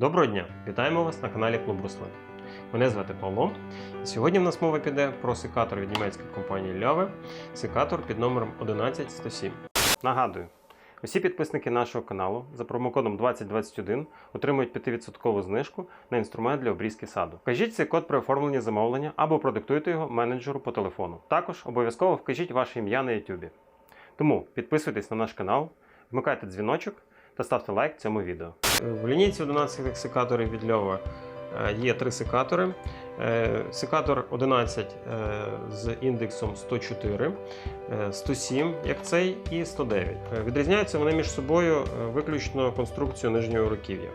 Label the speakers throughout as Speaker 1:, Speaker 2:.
Speaker 1: Доброго дня! Вітаємо вас на каналі Клуб Руслин. Мене звати Павло. І сьогодні в нас мова піде про секатор від німецької компанії Lьове, секатор під номером 11107. Нагадую, усі підписники нашого каналу за промокодом 2021 отримують 5% знижку на інструмент для обрізки саду. Вкажіть цей код при оформленні замовлення або продиктуйте його менеджеру по телефону. Також обов'язково вкажіть ваше ім'я на YouTube. Тому підписуйтесь на наш канал, вмикайте дзвіночок та ставте лайк цьому відео. В лінійці 11 секаторів від Льова е, є три секатори. Е, Секатор 11 е, з індексом 104, е, 107, як цей, і 109. Е, Відрізняються вони між собою виключно конструкцією нижнього руків'я.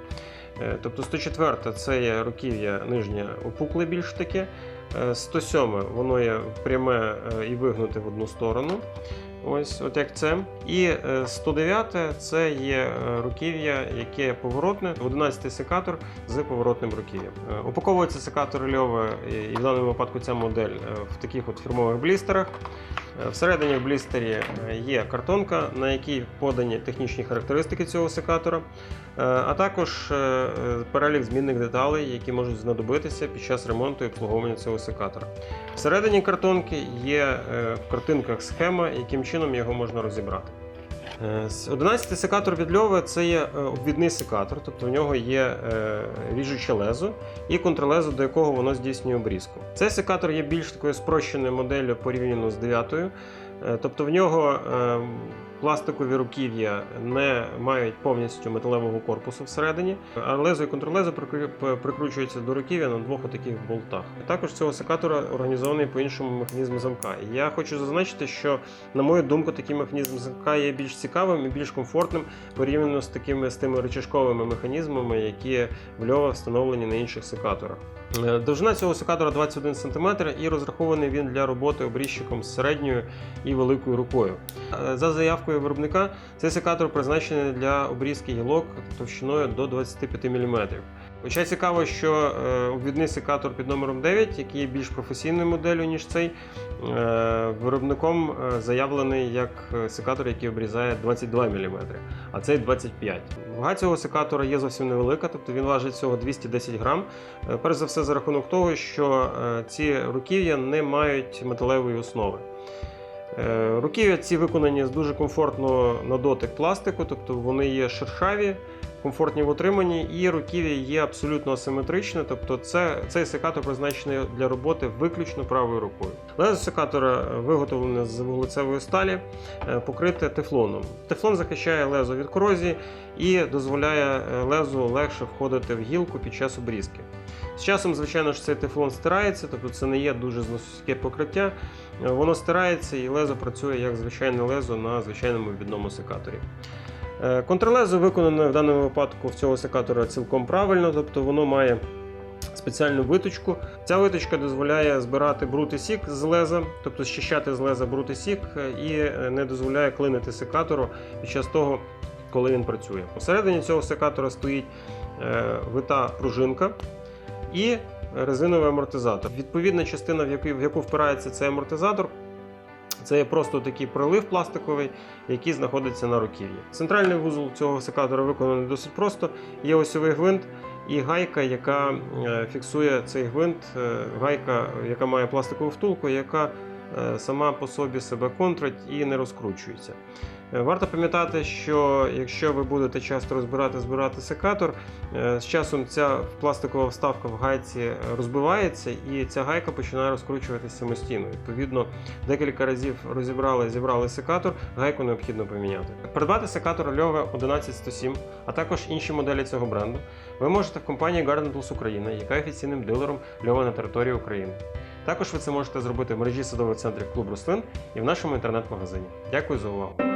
Speaker 1: Тобто 104 це є руків'я нижнє опукле більш таке. Е, 107 воно є пряме і вигнуте в одну сторону. Ось, от як це. І е, 109 це є е, руків'я, яке поворотне, 11 секатор з поворотним руків'ям. Е, Упаковується секатор Льове, і в даному випадку ця модель е, в таких от фірмових блістерах. Е, Всередині в блістері е, є картонка, на якій подані технічні характеристики цього секатора, е, а також перелік змінних деталей, які можуть знадобитися під час ремонту і обслуговування цього секатора. Всередині картонки є в картинках схема, яким чином його можна розібрати. Е, с- 11 секатор від Льова це є е, обвідний секатор, тобто в нього є е, ріжуче лезо і контрлезо, до якого воно здійснює обрізку. Цей секатор є більш такою спрощеною моделлю порівняно з 9-ю, Тобто в нього е, пластикові руків'я не мають повністю металевого корпусу всередині, а лезо і контрлезо прикру- прикручуються до руків'я на двох таких болтах. Також цього секатора організований по іншому механізму замка. Я хочу зазначити, що на мою думку, такий механізм замка є більш цікавим і більш комфортним порівняно з такими з тими рычажковими механізмами, які в Льова встановлені на інших секаторах. Е, Довжина цього секатора 21 см і розрахований він для роботи обрізчиком з середньою і великою рукою. Е, За заявкою виробника, цей секатор призначений для обрізки гілок товщиною до 25 мм. Хоча цікаво, що е, обвідний секатор під номером 9, який є більш професійною моделлю, ніж цей, е, виробником е, заявлений як секатор, який обрізає 22 мм, а цей 25 Вага цього секатора є зовсім невелика, тобто він важить всього 210 грам. Перш за все, за рахунок того, що ці руків'я не мають металевої основи. Е, Руків'я ці виконані з дуже комфортно на дотик пластику, тобто вони є шершаві, комфортні в утриманні, і руків'я є абсолютно асиметричне, тобто це, цей секатор призначений для роботи виключно правою рукою. Лезо секатора е, виготовлене з вуглецевої сталі, е, покрите тефлоном. Тефлон захищає лезо від корозії і дозволяє е, лезу легше входити в гілку під час обрізки. З часом, звичайно ж, цей тефлон стирається, тобто це не є дуже зноске покриття. Воно стирається і лезо працює як звичайне лезо на звичайному відному секаторі. Е, Контрлезо виконане в даному випадку в цього секатора цілком правильно, тобто воно має спеціальну виточку. Ця виточка дозволяє збирати брут і сік з леза, тобто щищати з леза брут і сік, е, і е, не дозволяє клинити секатору під час того, коли він працює. Посередині цього секатора стоїть вита пружинка і резиновий амортизатор. Відповідна частина, в яку впирається цей амортизатор, це є просто такий прилив пластиковий, який знаходиться на руків'ї. Центральний вузол цього секатора виконаний досить просто. Є осьовий гвинт і гайка, яка е, фіксує цей гвинт, е, гайка, яка має пластикову втулку, яка сама по собі себе контрить і не розкручується. Е, Варто пам'ятати, що якщо ви будете часто розбирати збирати секатор, е, з часом ця пластикова вставка в гайці е, розбивається і ця гайка починає розкручуватися самостійно. Відповідно, декілька разів розібрали, зібрали секатор, гайку необхідно поміняти. Придбати секатор Льове 11107, а також інші моделі цього бренду, ви можете в компанії Garden Plus Україна, яка офіційним дилером Льова на території України. Також ви це можете зробити в мережі садових центрів Клуб Рослин і в нашому інтернет-магазині. Дякую за увагу!